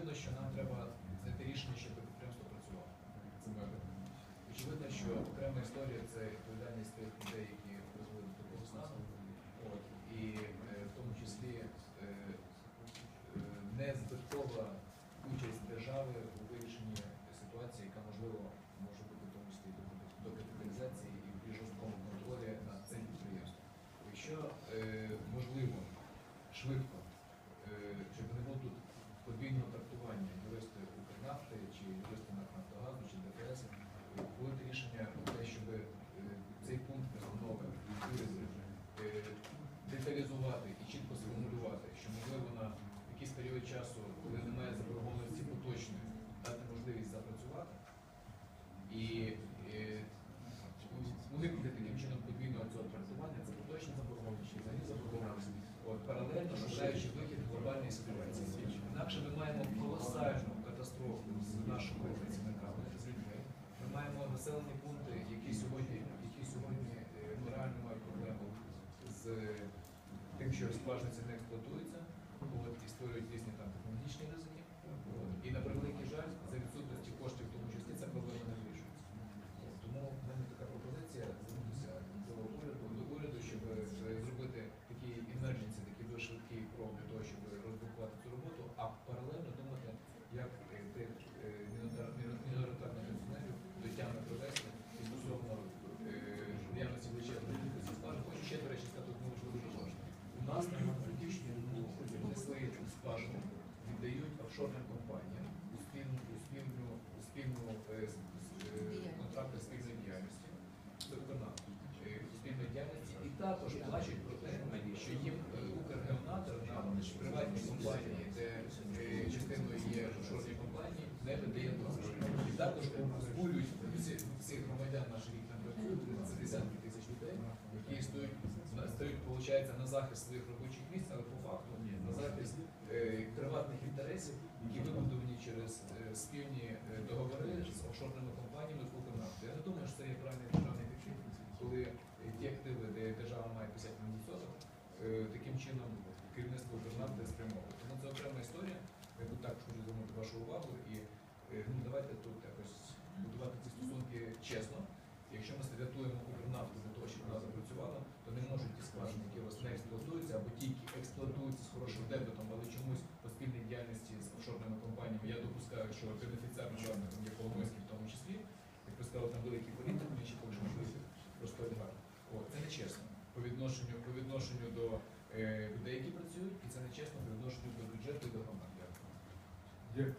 очевидно, що нам треба знайти рішення, щоб підприємство працювало. Очевидно, що окрема історія це відповідальність тих людей, які призводять до такого стану. От, і е, в тому числі е, е, незбиткова участь держави у вирішенні ситуації, яка можливо може бути в тому числі до, капіталізації і при жорсткому контролі над цим підприємством. Якщо можливо швидко, щоб не було тут подвійного трактування юристи Укрнафти чи юристи Нафтогазу чи ДФС, було рішення про те, щоб е, цей пункт постанови е, деталізувати і чітко сформулювати, що можливо на якийсь період часу, коли немає заборгованості поточної, дати можливість запрацювати і е, уникнути таким чином подвійного цього трактування, це поточна заборгованість, чи взагалі заборгованість, паралельно шукаючи вихід глобальної ситуації. Населені пункти, які сьогодні, які сьогодні е, ну, реально мають проблему з тим, що скважини не експлуатуються, от, і створюють різні там технологічні ризики. І на превеликий жаль, за внесли віддають офшорним компаніям у спільну, у спільну, у спільну е, е, контракти спільної діяльності з Укрнафтою, е, спільної діяльності, і також плачуть про те, що їм е, Укргеонатор на приватній компанії, де е, частиною є офшорні компанії, не видає дозволу. І також збурюють всі, всіх громадян наших, які там працюють, це десятки тисяч людей, які стоять, на- стоять, виходить, на захист своїх робочих місць, але по факту на захист е, приватних інтересів, які вибудовані через е, спільні е, договори з офшорними компаніями з Укрнафтою. Я не думаю, що це є правильний державний підхід, коли е, ті активи, де держава має 51%, е, таким чином керівництво Укрнафти спрямовує. Тому це окрема історія. Я тут також хочу звернути вашу увагу і е, ну, давайте тут якось будувати ці стосунки чесно. Якщо ми рятуємо Укрнафту для того, щоб вона запрацювала, то не можуть ті скважини, які у вас не експлуатуються, або ті, які експлуатуються з хорошим дебетом, але чомусь по спільній діяльності з офшорними компаніями. Я допускаю, що бенефіціарним власником є Коломойський в тому числі, як ви сказали, там великий політик, ми ще поки що можливо просто олігарх. О, це нечесно по відношенню, по відношенню до е, людей, які працюють, і це нечесно по відношенню до бюджету і до громад. Дякую.